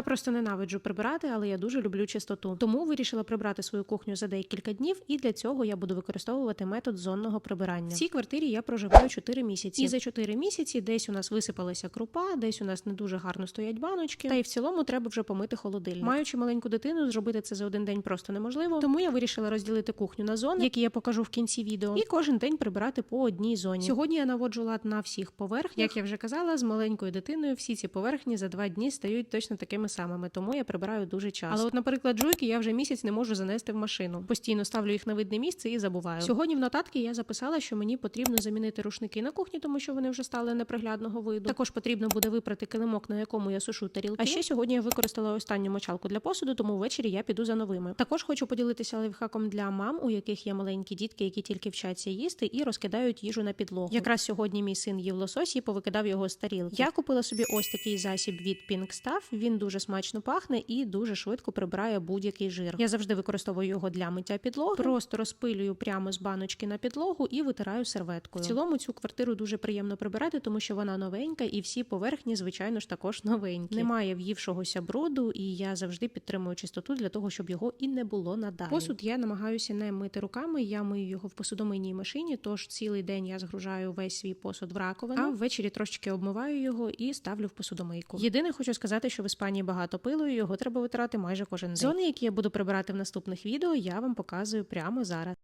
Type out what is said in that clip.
Я просто ненавиджу прибирати, але я дуже люблю чистоту. Тому вирішила прибрати свою кухню за декілька днів, і для цього я буду використовувати метод зонного прибирання. В цій квартирі я проживаю 4 місяці. І за 4 місяці десь у нас висипалася крупа, десь у нас не дуже гарно стоять баночки. Та й в цілому треба вже помити холодильник. Маючи маленьку дитину, зробити це за один день просто неможливо. Тому я вирішила розділити кухню на зони, які я покажу в кінці відео, і кожен день прибирати по одній зоні. Сьогодні я наводжу лад на всіх поверхнях. Як я вже казала, з маленькою дитиною всі ці поверхні за два дні стають точно такими самими, тому я прибираю дуже часто. Але, от, наприклад, жуйки я вже місяць не можу занести в машину. Постійно ставлю їх на видне місце і забуваю. Сьогодні в нотатки я записала, що мені потрібно замінити рушники на кухні, тому що вони вже стали неприглядного виду. Також потрібно буде випрати килимок, на якому я сушу тарілки. А ще сьогодні я використала останню мочалку для посуду, тому ввечері я піду за новими. Також хочу поділитися лайфхаком для мам, у яких є маленькі дітки, які тільки вчаться їсти і розкидають їжу на підлогу. Якраз сьогодні мій син їв лосось і повикидав його з тарілки. Я купила собі ось такий засіб від Pink Stuff. Він дуже смачно пахне і дуже швидко прибирає будь-який жир. Я завжди використовую його для миття підлоги. Просто розпилюю прямо з баночки на підлогу і витираю серветкою. В цілому цю квартиру дуже приємно прибирати, тому що вона новенька, і всі поверхні, звичайно ж, також новенькі. Немає в'ївшогося бруду, і я завжди підтримую чистоту для того, щоб його і не було надалі. Посуд я намагаюся не мити руками. Я мию його в посудомийній машині. Тож цілий день я згружаю весь свій посуд в раковину, а ввечері трошечки обмиваю його і ставлю в посудомийку. Єдине, хочу сказати, що в Іспанії багато пилу, і його треба витрати майже кожен день. Зони, які я буду прибирати в наступних відео, я вам показую прямо зараз.